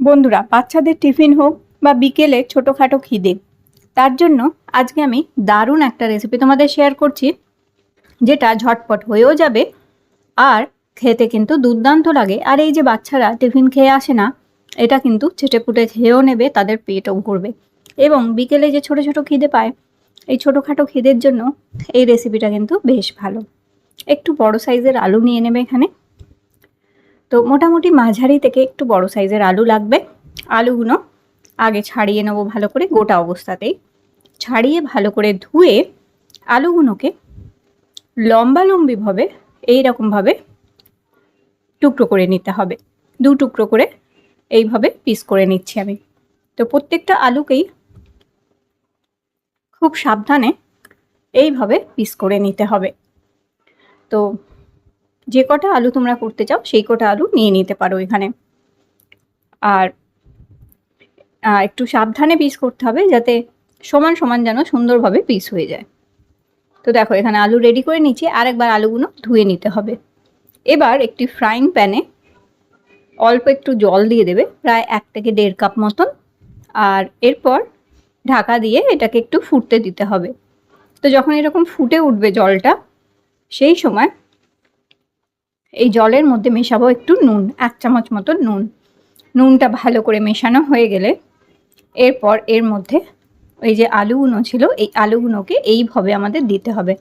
বন্ধুরা, বাচ্চাদের টিফিন হোক বা বিকেলে ছোটোখাটো খিদে, তার জন্য আজকে আমি দারুণ একটা রেসিপি তোমাদের শেয়ার করছি, যেটা ঝটপট হয়েও যাবে আর খেতে কিন্তু দুর্দান্ত লাগে। আর এই যে বাচ্চারা টিফিন খেয়ে আসে না, এটা কিন্তু চেটেপুটে খেয়েও নেবে, তাদের পেটও ভরবে। এবং বিকেলে যে ছোট ছোট খিদে পায়, এই ছোটোখাটো খিদের জন্য এই রেসিপিটা কিন্তু বেশ ভালো। একটু বড় সাইজের আলু নিয়ে নেবে এখানে। তো মোটামুটি মাঝারি থেকে একটু বড় সাইজের আলু লাগবে। আলুগুলো আগে ছাড়িয়ে নেব ভালো করে গোটা অবস্থাতেই। ছাড়িয়ে ভালো করে ধুয়ে আলুগুলোকে লম্বা লম্বিভাবে এইরকমভাবে টুকরো করে নিতে হবে। দু টুকরো করে এইভাবে পিস করে নিচ্ছি আমি। তো প্রত্যেকটা আলুকেই খুব সাবধানে এইভাবে পিস করে নিতে হবে। তো যে কটা আলু তোমরা করতে চাও, সেই কটা আলু নিয়ে নিতে পারো এখানে। আর একটু সাবধানে পিস করতে হবে যাতে সমান সমান যেন সুন্দরভাবে পিস হয়ে যায়। তো দেখো, এখানে আলু রেডি করে নিচ্ছি আর একবার আলুগুলো ধুয়ে নিতে হবে। এবার একটি ফ্রাইং প্যানে অল্প একটু জল দিয়ে দেবে, প্রায় এক থেকে দেড় কাপ মতন। আর এরপর ঢাকা দিয়ে এটাকে একটু ফুটতে দিতে হবে। তো যখন এরকম ফুটে উঠবে জলটা, সেই সময় এই জলের মধ্যে মেশাবো একটু নুন, এক চামচ মতো নুন। নুনটা ভালো করে মেশানো হয়ে গেলে এরপর এর মধ্যে ওই যে আলুগুলো ছিল, এই আলুগুলোকে এইভাবে আমাদের দিতে হবে।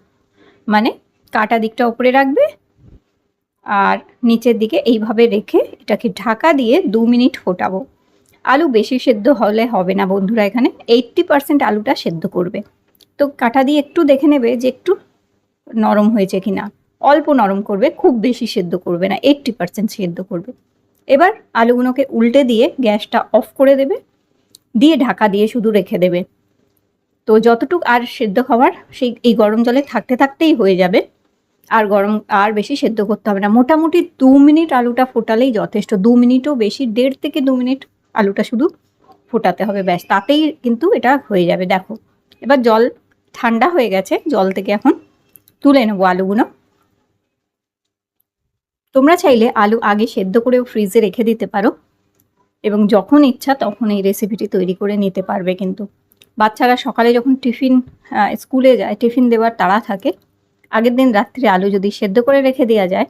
মানে কাটা দিকটা উপরে রাখবে আর নিচের দিকে এইভাবে রেখে এটাকে ঢাকা দিয়ে দু মিনিট ফোটাবো। আলু বেশি সেদ্ধ হলে হবে না বন্ধুরা এখানে, এইট্টি পার্সেন্ট আলুটা সেদ্ধ করবে। তো কাটা দিয়ে একটু দেখে নেবে যে একটু নরম হয়েছে কি না অল্প নরম করবে, খুব বেশি সেদ্ধ করবে না এইট্টি পার্সেন্ট সেদ্ধ করবে। এবার আলুগুলোকে উল্টে দিয়ে গ্যাসটা অফ করে দেবে, দিয়ে ঢাকা দিয়ে শুধু রেখে দেবে। তো যতটুক আর সেদ্ধ খাবার সেই এই গরম জলে থাকতে থাকতেই হয়ে যাবে। আর গরম, আর বেশি সেদ্ধ করতে হবে না। মোটামুটি দু মিনিট আলুটা ফোটালেই যথেষ্ট। দু মিনিটও বেশি, দেড় থেকে দু মিনিট আলুটা শুধু ফোটাতে হবে, ব্যাস। তাতেই কিন্তু এটা হয়ে যাবে। দেখো, এবার জল ঠান্ডা হয়ে গেছে, জল থেকে এখন তুলে নেব আলুগুলো। তোমরা চাইলে আলু আগে সেদ্ধ করেও ফ্রিজে রেখে দিতে পারো। এবং যখন ইচ্ছা তখন এই রেসিপিটি তৈরি করে নিতে পারবে কিন্তু। বাচ্চারা সকালে যখন টিফিন স্কুলে যায়, টিফিন দেওয়ার তাড়া থাকে, আগের দিন রাত্রে আলু যদি সেদ্ধ করে রেখে দেওয়া যায়,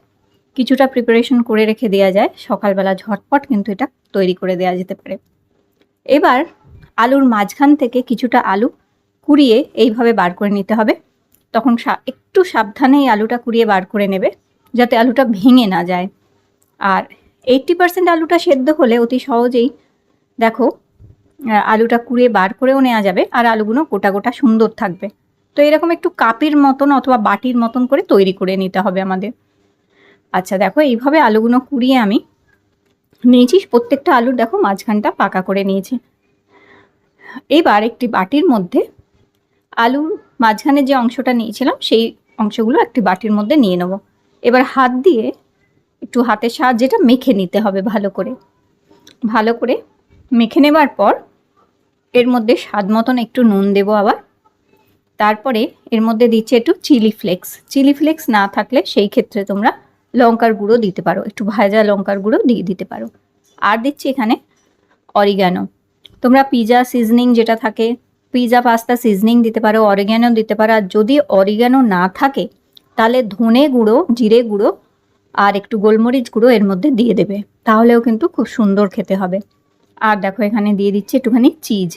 কিছুটা প্রিপারেশন করে রেখে দেওয়া যায়, সকালবেলা ঝটপট কিন্তু এটা তৈরি করে দেওয়া যেতে পারে। এবার আলুর মাঝখান থেকে কিছুটা আলু কুড়িয়ে এইভাবে বার করে নিতে হবে। তখন একটু সাবধানে এই আলুটা কুড়িয়ে বার করে নেবে। যাতে আলুটা ভেঙে না যায়। আর এইট্টি পার্সেন্ট আলুটা সেদ্ধ হলে অতি সহজেই দেখো আলুটা কুড়িয়ে বার করেও নেওয়া যাবে আর আলুগুলো গোটা গোটা সুন্দর থাকবে। তো এরকম একটু কাপের মতন অথবা বাটির মতন করে তৈরি করে নিতে হবে আমাদের। আচ্ছা দেখো এইভাবে আলুগুলো কুড়িয়ে আমি নিয়েছি। প্রত্যেকটা আলুর দেখো মাঝখানটা পাকা করে নিয়েছি। এবার একটি বাটির মধ্যে আলুর মাঝখানে যে অংশটা নিয়েছিলাম, সেই অংশগুলো একটি বাটির মধ্যে নিয়ে নেব। এবার হাত দিয়ে একটু হাতের সাহায্যেটা মেখে নিতে হবে ভালো করে। ভালো করে মেখে নেবার পর এর মধ্যে স্বাদ মতন একটু নুন দেবো আবার। তারপরে এর মধ্যে দিচ্ছে একটু চিলি ফ্লেক্স। চিলি ফ্লেক্স না থাকলে সেই ক্ষেত্রে তোমরা লঙ্কার গুঁড়ো দিতে পারো। একটু ভাজা লঙ্কার গুঁড়ো দিয়ে দিতে পারো। আর দিচ্ছি এখানে অরিগ্যানো তোমরা পিজা সিজনিং যেটা থাকে পিজা পাস্তা সিজনিং দিতে পারো অরিগ্যানো দিতে পারো। আর যদি অরিগ্যানো না থাকে তাহলে ধনে গুঁড়ো, জিরে গুঁড়ো আর একটু গোলমরিচ গুঁড়ো এর মধ্যে দিয়ে দেবে। তাহলেও কিন্তু খুব সুন্দর খেতে হবে। আর দেখো এখানে দিয়ে দিচ্ছি একটুখানি চিজ।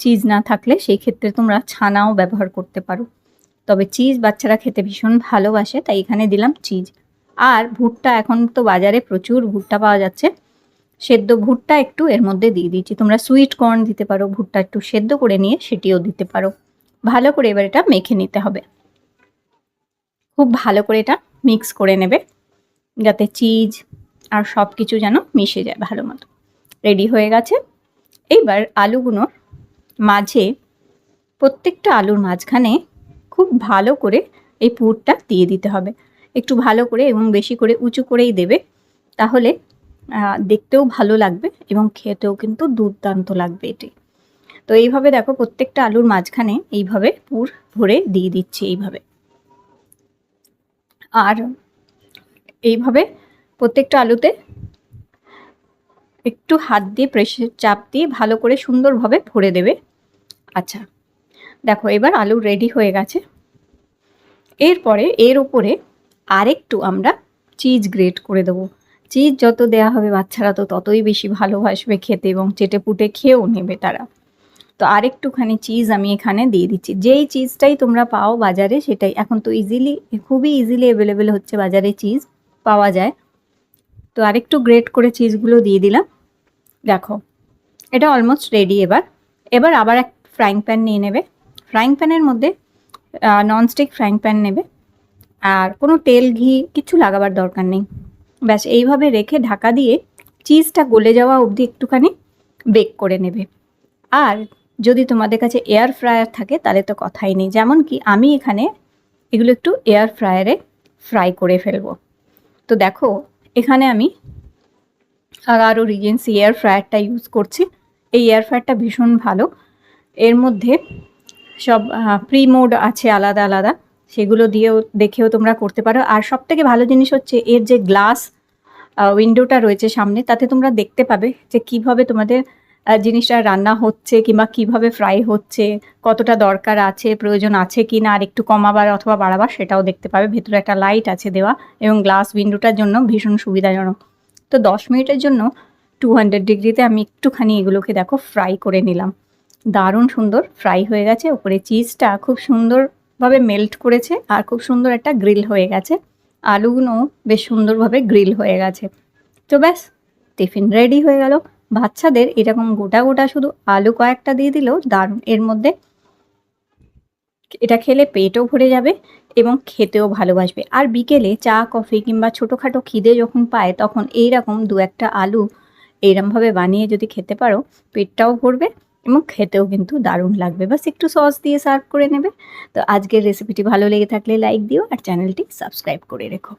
চিজ না থাকলে সেই ক্ষেত্রে তোমরা ছানাও ব্যবহার করতে পারো। তবে চিজ বাচ্চারা খেতে ভীষণ ভালোবাসে, তাই এখানে দিলাম চিজ। আর ভুট্টা এখন তো বাজারে প্রচুর ভুট্টা পাওয়া যাচ্ছে। সেদ্ধ ভুট্টা একটু এর মধ্যে দিয়ে দিচ্ছি। তোমরা সুইট কর্ন দিতে পারো, ভুট্টা একটু সেদ্ধ করে নিয়ে সেটিও দিতে পারো। ভালো করে এবার এটা মেখে নিতে হবে। খুব ভালো করে এটা মিক্স করে নেবে, যাতে চিজ আর সব কিছু যেন মিশে যায় ভালো মতো। রেডি হয়ে গেছে। এইবার আলুগুলোর মাঝে প্রত্যেকটা আলুর মাঝখানে খুব ভালো করে এই পুরটা দিয়ে দিতে হবে। একটু ভালো করে এবং বেশি করে উঁচু করেই দেবে, তাহলে দেখতেও ভালো লাগবে এবং খেতেও কিন্তু দুর্দান্ত লাগবে এটি। তো এইভাবে দেখো প্রত্যেকটা আলুর মাঝখানে এইভাবে পুর ভরে দিয়ে দিচ্ছি এইভাবে। আর এইভাবে প্রত্যেকটা আলুতে একটু হাত দিয়ে প্রেশার চাপ দিয়ে ভালো করে সুন্দরভাবে ভরে দেবে। আচ্ছা দেখো এবার আলু রেডি হয়ে গেছে। এরপরে এর উপরে আরেকটু আমরা চিজ গ্রেট করে দেবো। চিজ যত দেয়া হবে বাচ্চারা তো ততই বেশি ভালোবাসবে খেতে এবং চেটে পুটে খেয়েও নেবে তারা। তো আরেকটুখানি চিজ আমি এখানে দিয়ে দিচ্ছি। যেই চিজটাই তোমরা পাও বাজারে, সেটাই। এখন তো ইজিলি খুবই ইজিলি অ্যাভেলেবেল হচ্ছে বাজারে চিজ পাওয়া যায়। তো আরেকটু গ্রেট করে চিজগুলো দিয়ে দিলাম। দেখো, এটা অলমোস্ট রেডি এবার। এবার আবার এক ফ্রাইং প্যান নিয়ে নেবে। ফ্রাইং প্যানের মধ্যে ননস্টিক ফ্রাইং প্যান নেবে। আর কোনো তেল, ঘি কিছু লাগাবার দরকার নেই। ব্যাস, এইভাবে রেখে ঢাকা দিয়ে চিজটা গলে যাওয়া অবধি একটুখানি বেক করে নেবে। আর যদি তোমাদের কাছে এয়ার ফ্রায়ার থাকে, তাহলে তো কথাই নেই। যেমন কি আমি এখানে এগুলো একটু এয়ার ফ্রায়ারে ফ্রাই করে ফেলব। তো দেখো, এখানে আমি আরও রিজেন্সি এয়ার ফ্রায়ারটা ইউজ করছি। এই এয়ার ফ্রায়ারটা ভীষণ ভালো। এর মধ্যে সব প্রি মোড আছে আলাদা আলাদা। সেগুলো দিয়েও দেখেও তোমরা করতে পারো। আর সব থেকে ভালো জিনিস হচ্ছে, এর যে গ্লাস উইন্ডোটা রয়েছে সামনে, তাতে তোমরা দেখতে পাবে যে কীভাবে তোমাদের জিনিসটা রান্না হচ্ছে কিংবা কীভাবে ফ্রাই হচ্ছে, কতটা দরকার আছে, প্রয়োজন আছে কি না আর একটু কমাবার অথবা বাড়াবার সেটাও দেখতে পাবে। ভেতরে একটা লাইট আছে দেওয়া এবং গ্লাস উইন্ডোটার জন্য ভীষণ সুবিধাজনক। তো দশ মিনিটের জন্য টু হান্ড্রেড ডিগ্রিতে আমি একটুখানি এগুলোকে দেখো ফ্রাই করে নিলাম। দারুণ সুন্দর ফ্রাই হয়ে গেছে। ওপরে চিজটা খুব সুন্দরভাবে মেল্ট করেছে আর খুব সুন্দর একটা গ্রিল হয়ে গেছে। আলুগুলো বেশ সুন্দরভাবে গ্রিল হয়ে গেছে। তো ব্যাস টিফিন রেডি হয়ে গেল। বাচ্চাদের এরকম গোটা গোটা শুধু আলু কয়েকটা দিয়ে দিলেও দারুণ। এর মধ্যে এটা খেলে পেটও ভরে যাবে এবং খেতেও ভালোবাসবে। আর বিকেলে চা, কফি কিংবা ছোটোখাটো খিদে যখন পায়, তখন এই রকম দু একটা আলু এইরমভাবে বানিয়ে যদি খেতে পারো, পেটটাও ভরবে এবং খেতেও কিন্তু দারুণ লাগবে। বাস একটু সস দিয়ে সার্ভ করে নেবে। তো আজকের রেসিপিটি ভালো লেগে থাকলে লাইক দিও আর চ্যানেলটি সাবস্ক্রাইব করে রেখো।